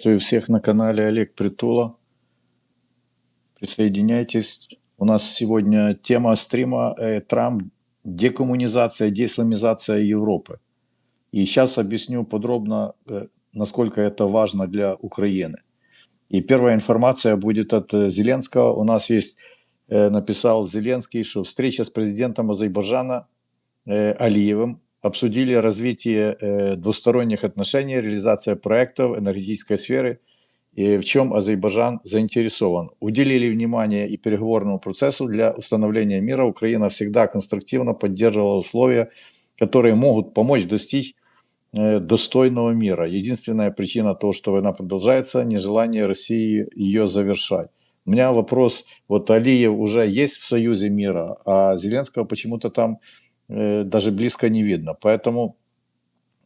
Приветствую всех на канале Олег Притула. Присоединяйтесь. У нас сегодня тема стрима э, Трамп декоммунизация, деисламизация Европы. И сейчас объясню подробно, э, насколько это важно для Украины. И первая информация будет от э, Зеленского. У нас есть, написал Зеленский, что встреча с президентом Азербайджана Алиевым обсудили развитие э, двусторонних отношений, реализация проектов энергетической сферы и в чем Азербайджан заинтересован. Уделили внимание и переговорному процессу для установления мира. Украина всегда конструктивно поддерживала условия, которые могут помочь достичь э, достойного мира. Единственная причина того, что война продолжается, нежелание России ее завершать. У меня вопрос, вот Алиев уже есть в Союзе мира, а Зеленского почему-то там даже близко не видно. Поэтому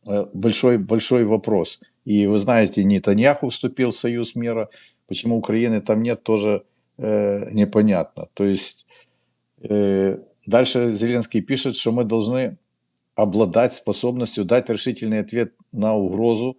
э, большой, большой вопрос. И вы знаете, Нетаньяху вступил в Союз мира, почему Украины там нет, тоже э, непонятно. То есть э, дальше Зеленский пишет, что мы должны обладать способностью дать решительный ответ на угрозу,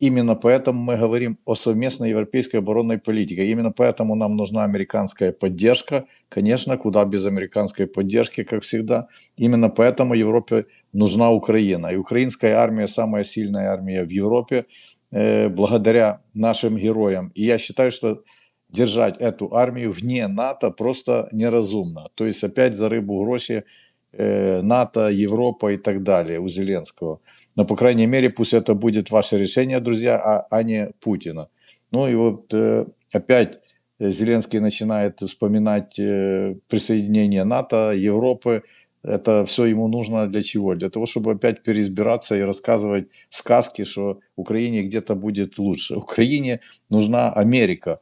Именно поэтому мы говорим о совместной европейской оборонной политике. Именно поэтому нам нужна американская поддержка. Конечно, куда без американской поддержки, как всегда. Именно поэтому Европе нужна Украина. И украинская армия самая сильная армия в Европе э, благодаря нашим героям. И я считаю, что держать эту армию вне НАТО просто неразумно. То есть опять за рыбу гроши НАТО, Европа и так далее у Зеленского. Но, по крайней мере, пусть это будет ваше решение, друзья, а, а не Путина. Ну и вот э, опять Зеленский начинает вспоминать э, присоединение НАТО, Европы. Это все ему нужно для чего? Для того, чтобы опять переизбираться и рассказывать сказки, что Украине где-то будет лучше. Украине нужна Америка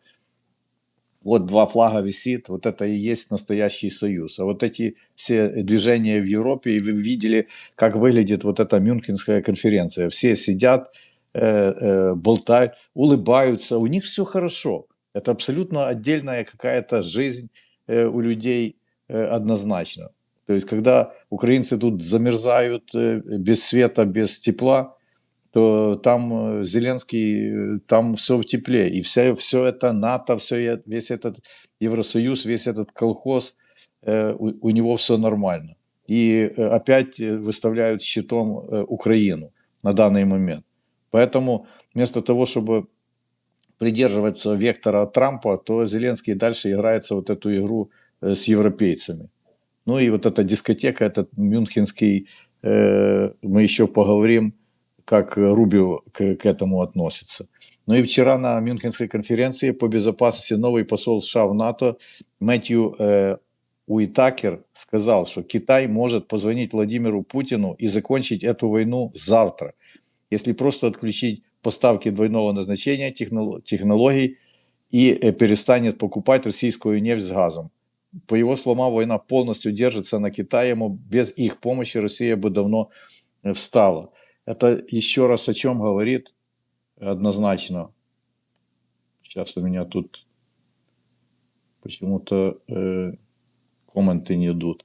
вот два флага висит, вот это и есть настоящий союз. А вот эти все движения в Европе, и вы видели, как выглядит вот эта Мюнхенская конференция. Все сидят, э, э, болтают, улыбаются, у них все хорошо. Это абсолютно отдельная какая-то жизнь э, у людей э, однозначно. То есть, когда украинцы тут замерзают э, без света, без тепла, то там э, Зеленский, э, там все в тепле. И все, все это НАТО, все, весь этот Евросоюз, весь этот колхоз, э, у, у него все нормально. И опять выставляют щитом Украину на данный момент. Поэтому вместо того, чтобы придерживаться вектора Трампа, то Зеленский дальше играется вот эту игру с европейцами. Ну и вот эта дискотека, этот мюнхенский, мы еще поговорим, как Рубио к, к этому относится. Ну и вчера на Мюнхенской конференции по безопасности новый посол США в НАТО Мэтью э, Уитакер сказал, что Китай может позвонить Владимиру Путину и закончить эту войну завтра, если просто отключить поставки двойного назначения технологий и э, перестанет покупать российскую нефть с газом. По его словам, война полностью держится на Китае, ему без их помощи Россия бы давно э, встала. Это еще раз о чем говорит однозначно. Сейчас у меня тут почему-то э, комменты не идут.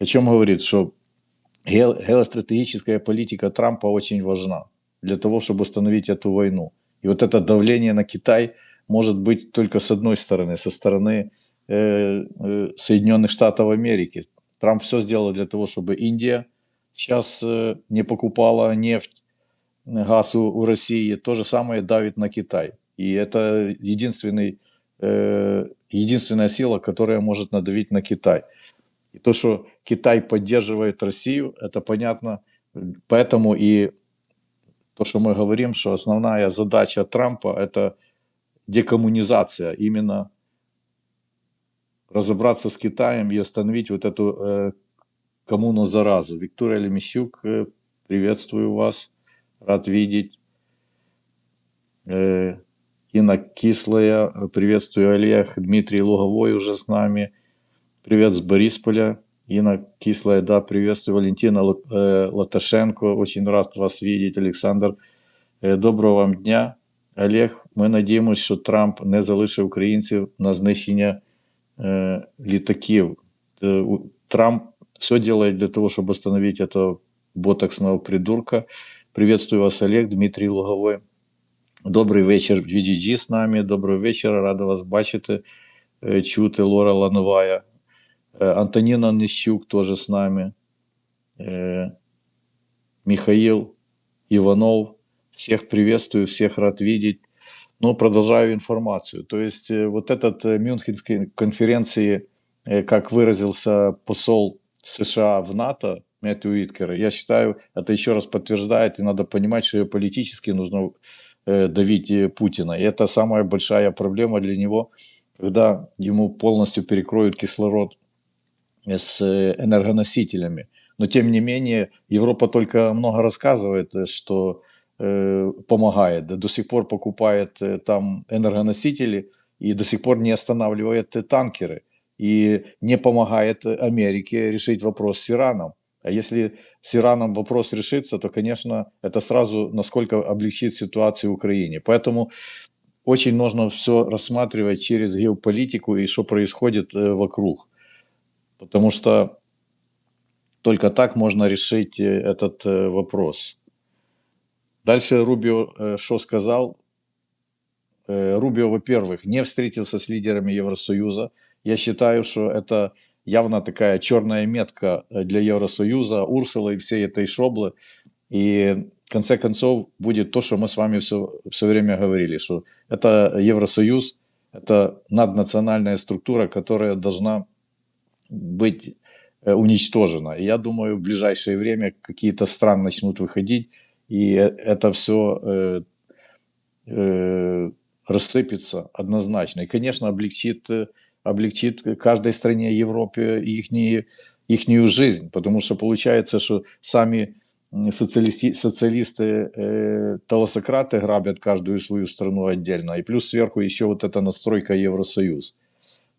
О чем говорит, что геостратегическая политика Трампа очень важна для того, чтобы остановить эту войну. И вот это давление на Китай может быть только с одной стороны, со стороны э, э, Соединенных Штатов Америки. Трамп все сделал для того, чтобы Индия сейчас э, не покупала нефть, газ у, у России, то же самое давит на Китай. И это единственный, э, единственная сила, которая может надавить на Китай. И то, что Китай поддерживает Россию, это понятно. Поэтому и то, что мы говорим, что основная задача Трампа – это декоммунизация, именно разобраться с Китаем и остановить вот эту э, кому на заразу. Виктория Лемещук, э, приветствую вас, рад видеть. Э, Инна Кислая, приветствую Олег, Дмитрий Луговой уже с нами. Привет с Борисполя. Инна Кислая, да, приветствую. Валентина э, Латашенко, очень рад вас видеть. Александр, доброго вам дня. Олег, ми надіємося, що Трамп не залишив українців на знищення е, літаків. Трамп все делает для того, чтобы остановить этого ботоксного придурка. Приветствую вас, Олег, Дмитрий Луговой. Добрий вечір, VGG з нами. Доброго вечора, рада вас бачити, е, чути Лора Лановая. Е, Антоніна Нищук теж з нами. Е, Михаил Иванов. Всех приветствую, всех рад видеть. Ну, продолжаю информацию. То есть вот этот Мюнхенской конференции, как выразился посол США в НАТО, Мэтью Уиткер, я считаю, это еще раз подтверждает, и надо понимать, что ее политически нужно Э, давить э, Путина. И это самая большая проблема для него, когда ему полностью перекроют кислород с э, энергоносителями. Но тем не менее, Европа только много рассказывает, что э, помогает. До сих пор покупает там энергоносители и до сих пор не останавливает танкеры. И не помогает Америке решить вопрос с Ираном. А если с Ираном вопрос решится, то, конечно, это сразу насколько облегчит ситуацию в Украине. Поэтому очень нужно все рассматривать через геополитику и что происходит э, вокруг. Потому что только так можно решить э, этот э, вопрос. Дальше Рубио что сказал? Рубио, во-первых, не встретился с лидерами Евросоюза. Я считаю, что это явно такая черная метка э, для Евросоюза, Урсула и всей этой шоблы. И в конце концов будет то, что мы с вами все, все время говорили, что это Евросоюз, это наднациональная структура, которая должна быть э, уничтожена. И я думаю, в ближайшее время какие-то страны начнут выходить, и э, это все э, э, рассыпется однозначно. И, конечно, облегчит облегчит каждой стране Европе их ихнюю жизнь, потому что получается, что сами социалисты, социалисты э, толосократы грабят каждую свою страну отдельно, и плюс сверху еще вот эта настройка Евросоюз.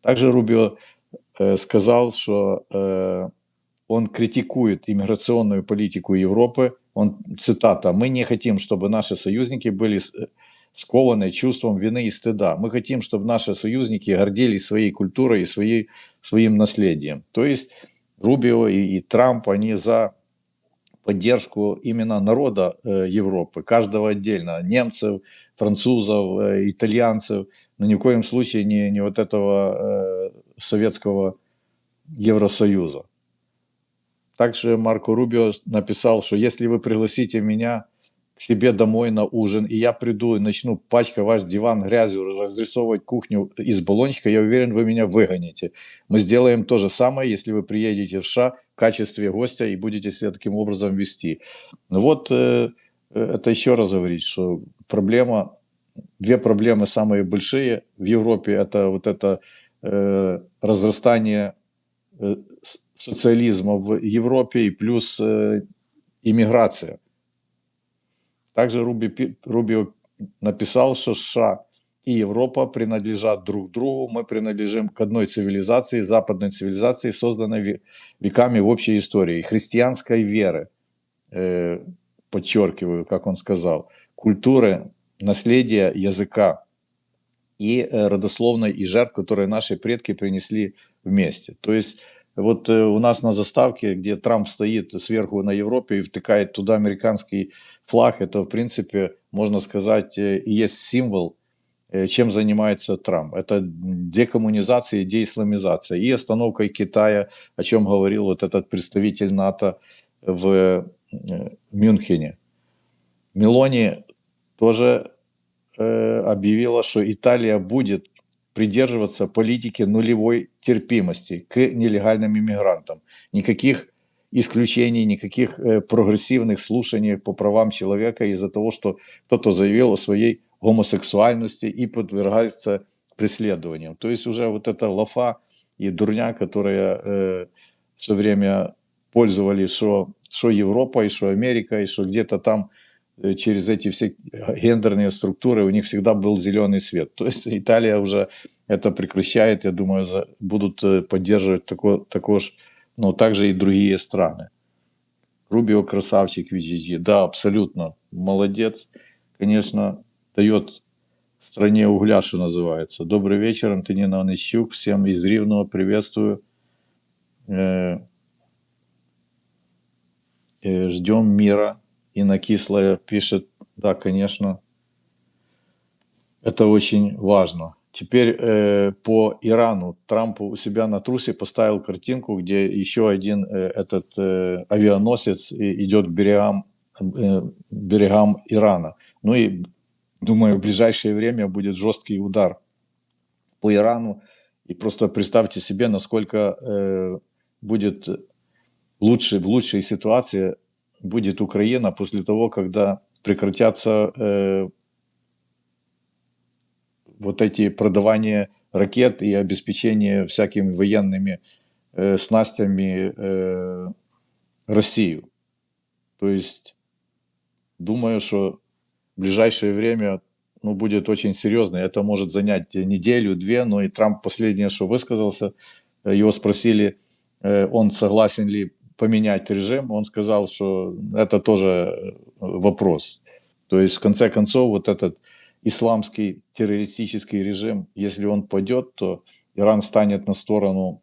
Также Рубио э, сказал, что э, он критикует иммиграционную политику Европы. Он, цитата, «Мы не хотим, чтобы наши союзники были скованные чувством вины и стыда. Мы хотим, чтобы наши союзники гордились своей культурой и своей, своим наследием. То есть Рубио и, и Трамп, они за поддержку именно народа э, Европы, каждого отдельно, немцев, французов, э, итальянцев, но ни в коем случае не, не вот этого э, советского Евросоюза. Также Марко Рубио написал, что если вы пригласите меня себе домой на ужин, и я приду и начну пачкать ваш диван грязью, разрисовывать кухню из баллончика, я уверен, вы меня выгоните. Мы сделаем то же самое, если вы приедете в США в качестве гостя и будете себя таким образом вести. Ну вот, э, это еще раз говорить, что проблема, две проблемы самые большие в Европе, это вот это э, разрастание э, социализма в Европе и плюс э, иммиграция. Также Руби, Рубио написал, что США и Европа принадлежат друг другу, мы принадлежим к одной цивилизации, западной цивилизации, созданной веками в общей истории, христианской веры, э, подчеркиваю, как он сказал, культуры, наследия, языка и э, родословной и жертв, которые наши предки принесли вместе. То есть вот э, у нас на заставке, где Трамп стоит сверху на Европе и втыкает туда американский флаг, это, в принципе, можно сказать, э, и есть символ, э, чем занимается Трамп. Это декоммунизация и деисламизация. И остановкой Китая, о чем говорил вот этот представитель НАТО в Мюнхене. Мелони тоже объявила, что Италия будет придерживаться политики нулевой терпимости к нелегальным иммигрантам. Никаких исключений, никаких э, прогрессивных слушаний по правам человека из-за того, что кто-то заявил о своей гомосексуальности и подвергается преследованиям. То есть уже вот эта лафа и дурня, которая э, все время пользовались, что, что Европа, и что Америка, и что где-то там через эти все гендерные структуры у них всегда был зеленый свет. То есть Италия уже это прекращает, я думаю, за, будут э, поддерживать тако, також, ну, также и другие страны. Рубио красавчик VGG, да, абсолютно, молодец, конечно, дает стране угля, что называется. Добрый вечер, Антонина Онищук, всем из Ривного приветствую. Э, э, ждем мира, Инна Кислая пишет, да, конечно. Это очень важно. Теперь э, по Ирану. Трамп у себя на трусе поставил картинку, где еще один э, этот э, авианосец идет к берегам, э, берегам Ирана. Ну и думаю, в ближайшее время будет жесткий удар по Ирану. И просто представьте себе, насколько э, будет лучше, в лучшей ситуации будет Украина после того, когда прекратятся э, вот эти продавания ракет и обеспечение всякими военными э, снастями э, Россию. То есть думаю, что в ближайшее время ну, будет очень серьезно. Это может занять неделю-две, но и Трамп последнее, что высказался, э, его спросили, э, он согласен ли поменять режим, он сказал, что это тоже э, вопрос. То есть, в конце концов, вот этот исламский террористический режим, если он пойдет, то Иран станет на сторону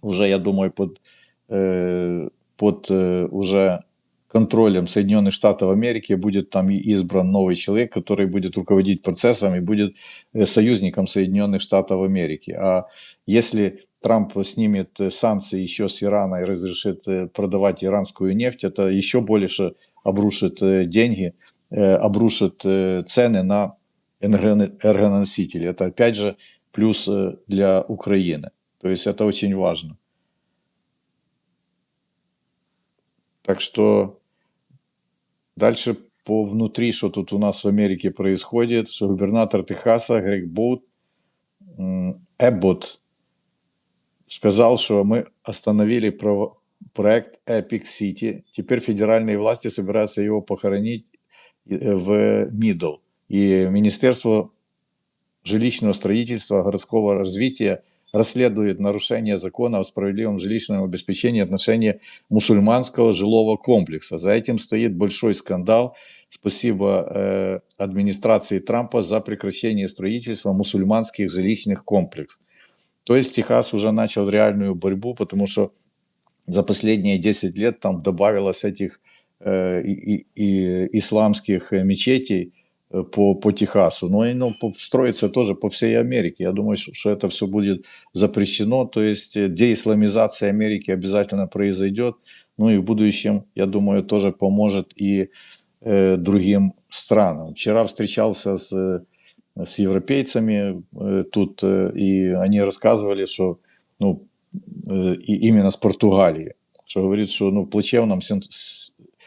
уже, я думаю, под, э, под э, уже контролем Соединенных Штатов Америки будет там избран новый человек, который будет руководить процессом и будет э, союзником Соединенных Штатов Америки. А если Трамп снимет э, санкции еще с Ирана и разрешит э, продавать иранскую нефть, это еще больше обрушит деньги – Э, обрушит э, цены на энергоносители. Это опять же плюс для Украины. То есть это очень важно. Так что дальше по внутри, что тут у нас в Америке происходит, что губернатор Техаса Грег Боут, Эббот сказал, что мы остановили проект Epic City. Теперь федеральные власти собираются его похоронить Э, в МИДЛ. И Министерство жилищного строительства, городского развития расследует нарушение закона о справедливом жилищном обеспечении отношения мусульманского жилого комплекса. За этим стоит большой скандал. Спасибо э, администрации Трампа за прекращение строительства мусульманских жилищных комплексов. То есть Техас уже начал реальную борьбу, потому что за последние 10 лет там добавилось этих Э, и, и исламских мечетей э, по, по Техасу, но оно строится тоже по всей Америке. Я думаю, что это все будет запрещено, то есть э, деисламизация Америки обязательно произойдет, ну и в будущем, я думаю, тоже поможет и э, другим странам. Вчера встречался с, с европейцами э, тут, э, и они рассказывали, что ну, э, именно с Португалии, что говорит, что ну, в плачевном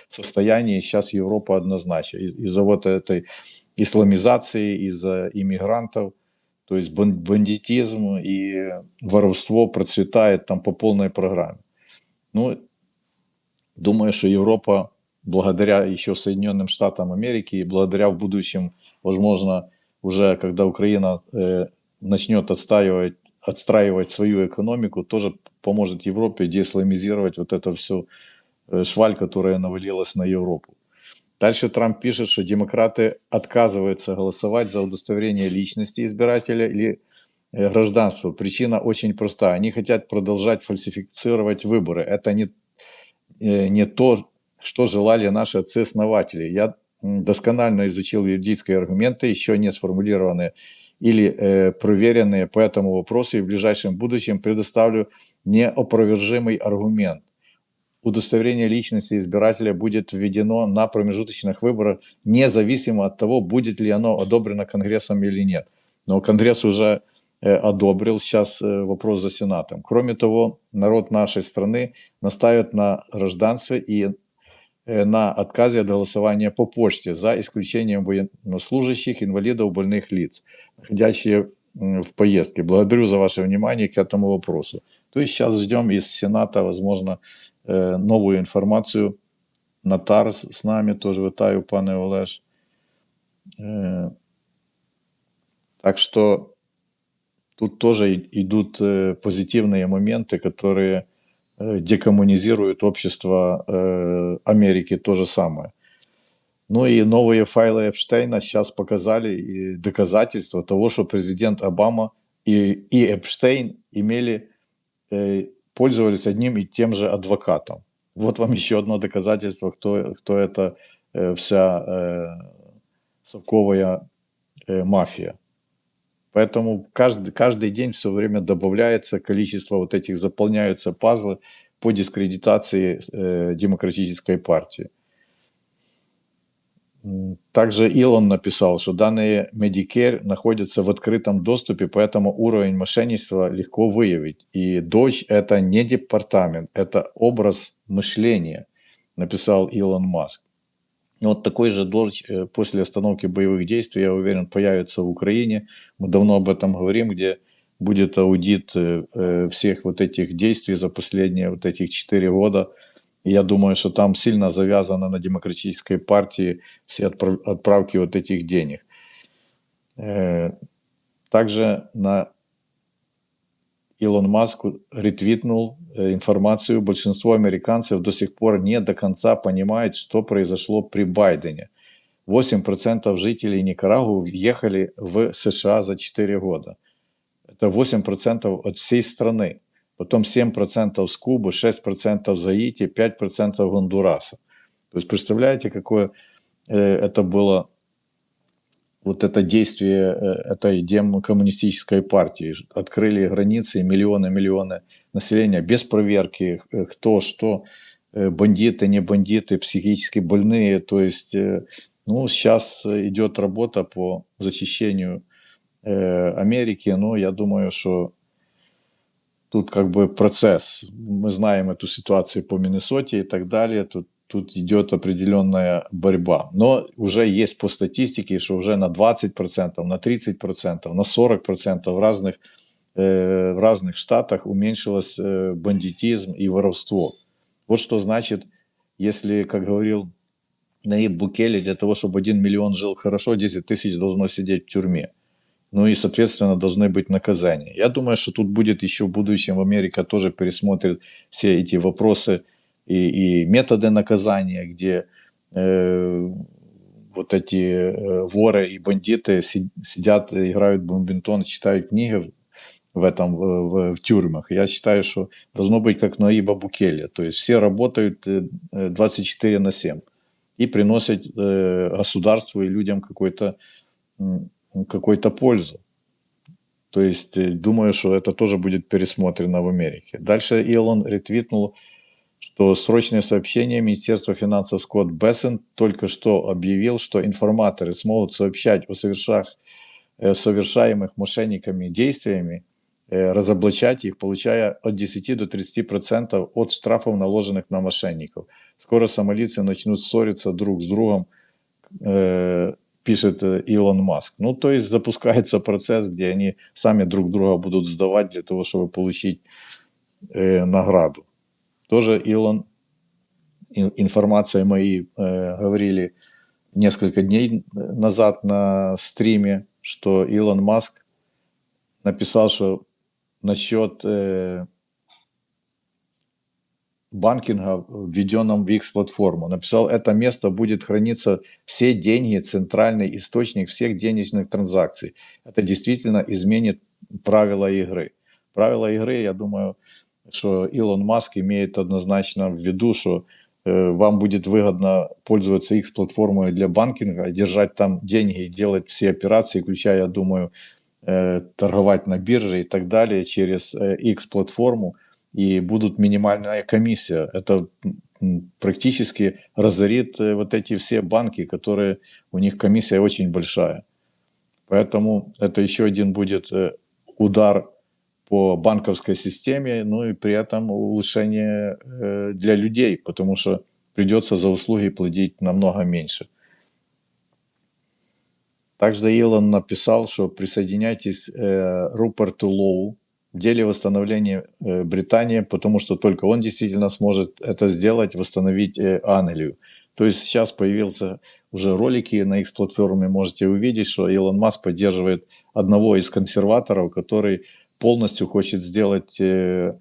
состоянии сейчас Европа однозначно. Из-за вот этой исламизации, из-за иммигрантов, то есть бандитизм и воровство процветает там по полной программе. Ну, думаю, что Европа, благодаря еще Соединенным Штатам Америки и благодаря в будущем, возможно, уже когда Украина э, начнет отстаивать, отстраивать свою экономику, тоже поможет Европе деисламизировать вот это все Э, шваль, которая навалилась на Европу. Дальше Трамп пишет, что демократы отказываются голосовать за удостоверение личности избирателя или э, гражданства. Причина очень проста. Они хотят продолжать фальсифицировать выборы. Это не, э, не то, что желали наши отцы-основатели. Я досконально изучил юридические аргументы, еще не сформулированные или э, проверенные по этому вопросу, и в ближайшем будущем предоставлю неопровержимый аргумент удостоверение личности избирателя будет введено на промежуточных выборах, независимо от того, будет ли оно одобрено Конгрессом или нет. Но Конгресс уже э, одобрил, сейчас э, вопрос за Сенатом. Кроме того, народ нашей страны наставит на гражданстве и на отказе от голосования по почте, за исключением военнослужащих, инвалидов, больных лиц, находящие в поездке. Благодарю за ваше внимание к этому вопросу. То есть сейчас ждем из Сената, возможно, Е, нову інформацію. Натар з нами теж вітаю, пане Олеж. Е, так что тут тоже идут е, позитивные моменты, которые декоммунизируют общество Америки то же самое. Ну и новые файлы Эпштейна сейчас показали и доказательства того, что президент Обама и, и Эпштейн имели пользовались одним и тем же адвокатом. Вот вам еще одно доказательство, кто, кто это э, вся э, совковая э, мафия. Поэтому каждый, каждый день все время добавляется количество вот этих, заполняются пазлы по дискредитации э, демократической партии. Также Илон написал, что данные Medicare находятся в открытом доступе, поэтому уровень мошенничества легко выявить. И дочь это не департамент, это образ мышления, написал Илон Маск. Вот такой же дождь э, после остановки боевых действий, я уверен, появится в Украине. Мы давно об этом говорим, где будет аудит э, э, всех вот этих действий за последние вот этих четыре года – я думаю, что там сильно завязано на демократической партии все отправки вот этих денег. Также на Илон Маск ретвитнул э, информацию, большинство американцев до сих пор не до конца понимает, что произошло при Байдене. 8% жителей Никарагуа въехали в США за 4 года. Это 8% от всей страны потом 7% с Кубы, 6% с Гаити, 5% Гондураса. То есть представляете, какое э, это было вот это действие э, этой демокоммунистической партии. Открыли границы, миллионы-миллионы населения без проверки, э, кто что, бандиты, не бандиты, психически больные. То есть, ну, сейчас идет работа по зачищению Америки, но я думаю, что тут как бы процесс. Мы знаем эту ситуацию по Миннесоте и так далее. Тут, тут идет определенная борьба. Но уже есть по статистике, что уже на 20%, на 30%, на 40% в разных, э, в разных штатах уменьшилось э, бандитизм и воровство. Вот что значит, если, как говорил Наиб Букели, для того, чтобы один миллион жил хорошо, 10 тысяч должно сидеть в тюрьме ну и, соответственно, должны быть наказания. Я думаю, что тут будет еще в будущем Америка тоже пересмотрит все эти вопросы и, и методы наказания, где э, вот эти э, воры и бандиты сидят, играют в бомбинтон, читают книги в этом в, в, тюрьмах. Я считаю, что должно быть как Наиба Букеле, то есть все работают 24 э, на 7 и приносят э, государству и людям какой-то какой-то пользу. То есть э, думаю, что это тоже будет пересмотрено в Америке. Дальше Илон ретвитнул, что срочное сообщение Министерства финансов Скотт Бессен только что объявил, что информаторы смогут сообщать о совершах, э, совершаемых мошенниками действиями, э, разоблачать их, получая от 10 до 30% от штрафов, наложенных на мошенников. Скоро сомалийцы начнут ссориться друг с другом пишет э, Илон Маск. Ну, то есть запускается процесс, где они сами друг друга будут сдавать для того, чтобы получить награду. Тоже Илон, информация мои э, говорили несколько дней назад на стриме, что Илон Маск написал, что насчет э, банкинга, введенном в X-платформу. Написал, это место будет храниться все деньги, центральный источник всех денежных транзакций. Это действительно изменит правила игры. Правила игры, я думаю, что Илон Маск имеет однозначно в виду, что э, вам будет выгодно пользоваться X-платформой для банкинга, держать там деньги делать все операции, включая, я думаю, э, торговать на бирже и так далее через э, X-платформу и будут минимальная комиссия. Это практически разорит вот эти все банки, которые у них комиссия очень большая. Поэтому это еще один будет удар по банковской системе, ну и при этом улучшение э, для людей, потому что придется за услуги платить намного меньше. Также Илон написал, что присоединяйтесь к Руперту Лоу, в деле восстановления э, Британии, потому что только он действительно сможет это сделать, восстановить э, Англию. То есть сейчас появился уже ролики на их платформе, можете увидеть, что Илон Маск поддерживает одного из консерваторов, который полностью хочет сделать э,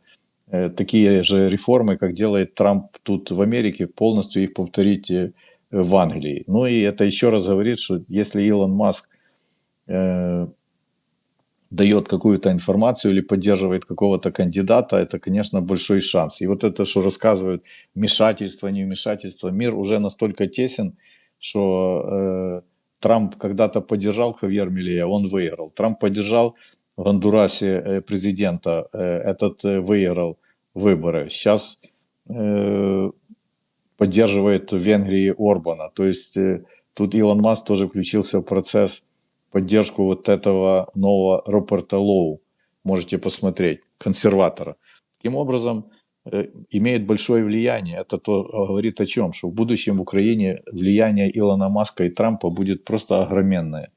такие же реформы, как делает Трамп тут в Америке, полностью их повторить в Англии. Ну и это еще раз говорит, что если Илон Маск дает какую-то информацию или поддерживает какого-то кандидата, это, конечно, большой шанс. И вот это, что рассказывают, вмешательство, не вмешательство, мир уже настолько тесен, что э, Трамп когда-то поддержал Хавьер Милея, он выиграл. Трамп поддержал в Гондурасе э, президента, э, этот выиграл выборы. Сейчас поддерживает в Венгрии Орбана. То есть тут Илон Маск тоже включился в процесс поддержку вот этого нового Роберта Лоу. Можете посмотреть, консерватора. Таким образом, Э, имеет большое влияние. Это то э, говорит о чем? Что в будущем в Украине влияние Илона Маска и Трампа будет просто огроменное.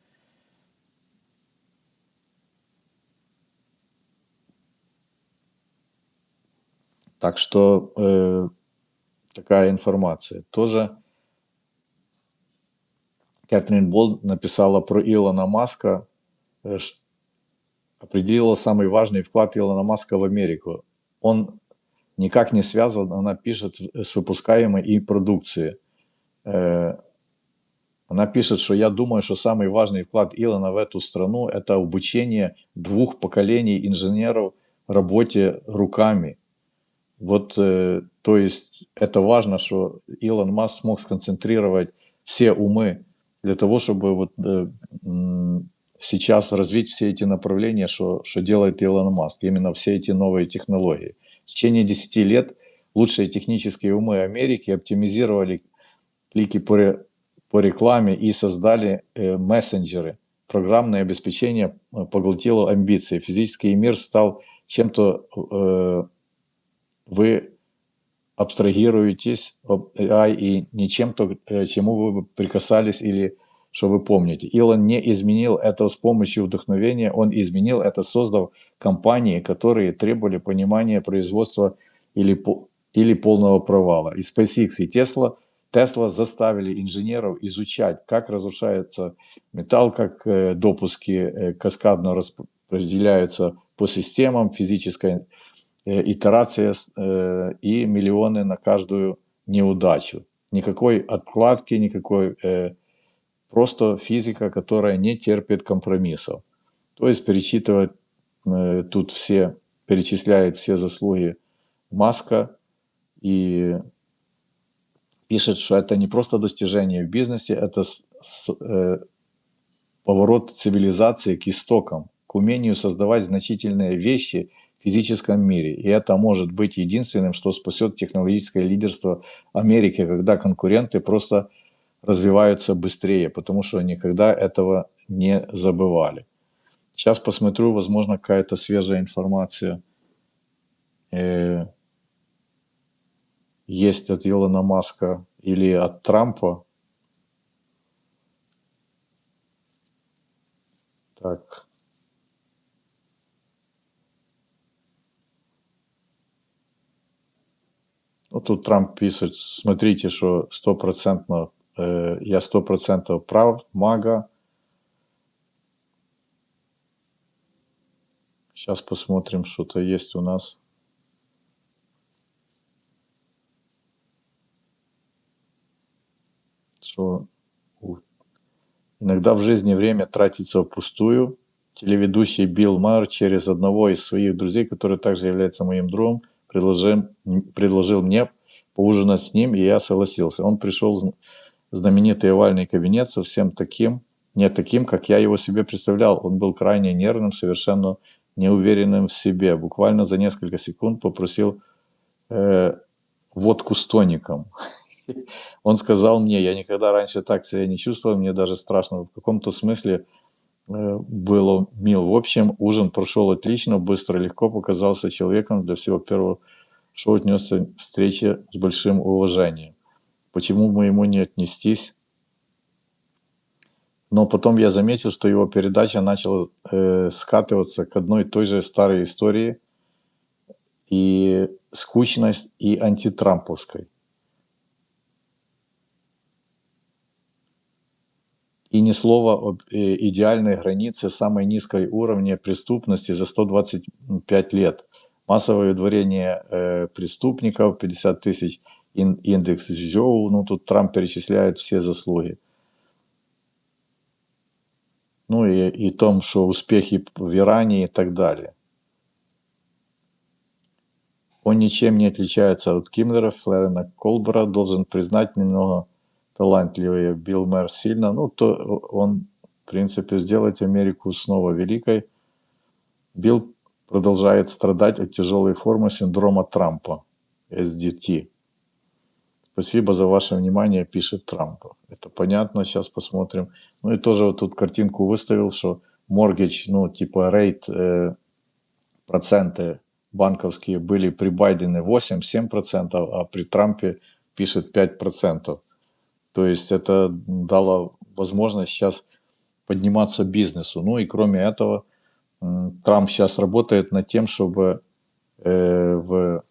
Так что э, такая информация. Тоже Кэтрин Болд написала про Илона Маска, э, определила самый важный вклад Илона Маска в Америку. Он никак не связан, она пишет с выпускаемой и продукцией. Э, она пишет, что я думаю, что самый важный вклад Илона в эту страну – это обучение двух поколений инженеров работе руками. Вот, э, то есть это важно, что Илон Маск смог сконцентрировать все умы для того, чтобы вот э, сейчас развить все эти направления, что, что делает Илон Маск, именно все эти новые технологии. В течение 10 лет лучшие технические умы Америки оптимизировали клики по, по рекламе и создали э, мессенджеры. Программное обеспечение э, поглотило амбиции. Физический мир стал чем-то... Вы абстрагируетесь AI и не чем-то, э, чему вы прикасались или что вы помните. Илон не изменил это с помощью вдохновения, он изменил это, создав компании, которые требовали понимания производства или, или полного провала. И SpaceX, и Tesla, Tesla заставили инженеров изучать, как разрушается металл, как э, допуски э, каскадно распределяются по системам, физическая э, итерация э, и миллионы на каждую неудачу. Никакой откладки, никакой э, просто физика, которая не терпит компромиссов. То есть перечитывает э, тут все, перечисляет все заслуги Маска и пишет, что это не просто достижение в бизнесе, это э, поворот цивилизации к истокам, к умению создавать значительные вещи физическом мире. И это может быть единственным, что спасет технологическое лидерство Америки, когда конкуренты просто развиваются быстрее, потому что никогда этого не забывали. Сейчас посмотрю, возможно, какая-то свежая информация э, есть от Илона Маска или от Трампа. Так. Вот тут Трамп пишет, смотрите, что стопроцентно Э, я сто процентов прав, мага. Сейчас посмотрим, что-то есть у нас. Что иногда в жизни время тратится впустую. Телеведущий Билл Мар через одного из своих друзей, который также является моим другом, предложил, предложил мне поужинать с ним, и я согласился. Он пришел знаменитый овальный кабинет совсем таким, не таким, как я его себе представлял. Он был крайне нервным, совершенно неуверенным в себе. Буквально за несколько секунд попросил э, водку с тоником. Он сказал мне, я никогда раньше так себя не чувствовал, мне даже страшно. В каком-то смысле было мил. В общем, ужин прошел отлично, быстро, легко показался человеком для всего первого шоу отнесся к встрече с большим уважением почему бы ему не отнестись. Но потом я заметил, что его передача начала э, скатываться к одной и той же старой истории и скучность и антитрамповской. И ни слова об э, идеальной границе самой низкой уровня преступности за 125 лет. Массовое удворение э, преступников, 50 тысяч индекс Зжоу, ну тут Трамп перечисляет все заслуги. Ну и, и том, что успехи в Иране и так далее. Он ничем не отличается от Кимлера, Флерена Колбера, должен признать немного талантливый Билл Мэр сильно, ну, то он, в принципе, сделает Америку снова великой. Билл продолжает страдать от тяжелой формы синдрома Трампа, SDT. Спасибо за ваше внимание, пишет Трамп. Это понятно, сейчас посмотрим. Ну и тоже вот тут картинку выставил, что mortgage, ну типа рейт, э, проценты банковские были при Байдене 8-7%, а при Трампе пишет 5%. То есть это дало возможность сейчас подниматься бизнесу. Ну и кроме этого, Трамп сейчас работает над тем, чтобы э, в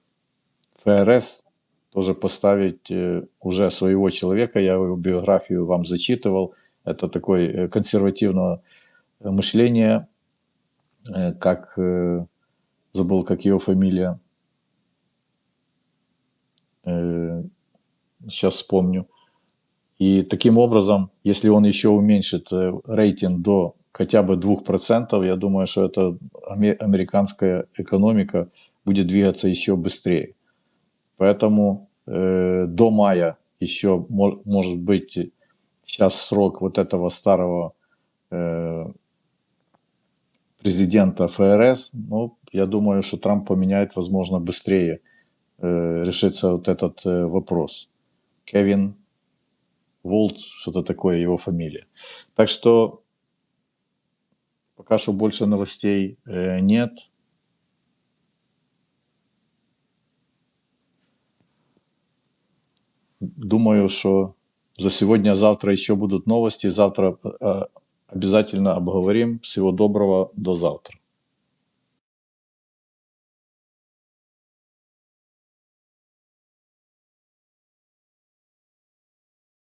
ФРС тоже поставить э, уже своего человека. Я его биографию вам зачитывал. Это такой э, консервативного мышления, как забыл, как его фамилия. Сейчас вспомню. И таким образом, если он еще уменьшит рейтинг до хотя бы 2%, я думаю, что это американская экономика будет двигаться еще быстрее. Поэтому э, до мая еще мож, может быть сейчас срок вот этого старого э, президента ФРС. Ну, я думаю, что Трамп поменяет, возможно, быстрее э, решится вот этот э, вопрос. Кевин Волт, что-то такое его фамилия. Так что Пока что больше новостей э, нет. Думаю, что за сегодня-завтра еще будут новости. Завтра э, обязательно обговорим. Всего доброго. До завтра.